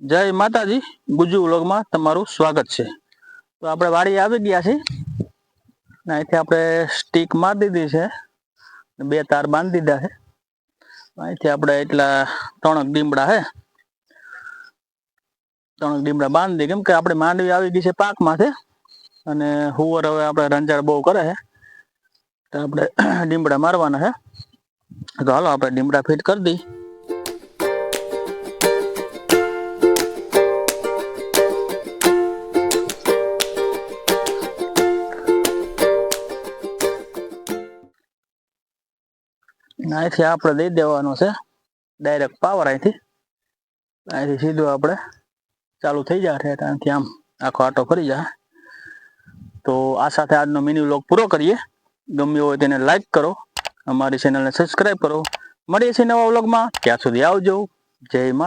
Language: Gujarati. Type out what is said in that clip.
જય માતાજી. ગુજુ વ્લોગમાં તમારું સ્વાગત છે. તો આપણે વાડી આવી ગયા છીએ. અહીંથી આપણે સ્ટીક મારી દીધી છે. બે તાર બાંધી દીધા છે. અહીંથી આપણે એટલા ત્રણ ડીમડા છે. ત્રણક ડીમડા બાંધી દીધી. કેમ કે આપણે માંડવી આવી ગઈ છે પાકમાં છે અને હુવર હવે આપણે રંજાડ બહુ કરે છે. તો આપણે ડીમડા મારવાના છે. તો હાલો આપણે ડીમડા ફિટ કરી દઈએ. અહીંથી આપણે દઈ દેવાનો છે. ડાયરેક્ટ પાવર અહીંથી. અહીંથી સીધું આપણે ચાલુ થઈ જાય ત્યાંથી આમ આખો આટો ફરી જશે. તો આ સાથે આજનો મિની વ્લોગ પૂરો કરીએ. ગમ્યો હોય તેને લાઈક કરો. અમારી ચેનલને સબસ્ક્રાઈબ કરો. મળીએ છીએ નવા વ્લોગમાં ત્યાં સુધી આવજો. જય માતા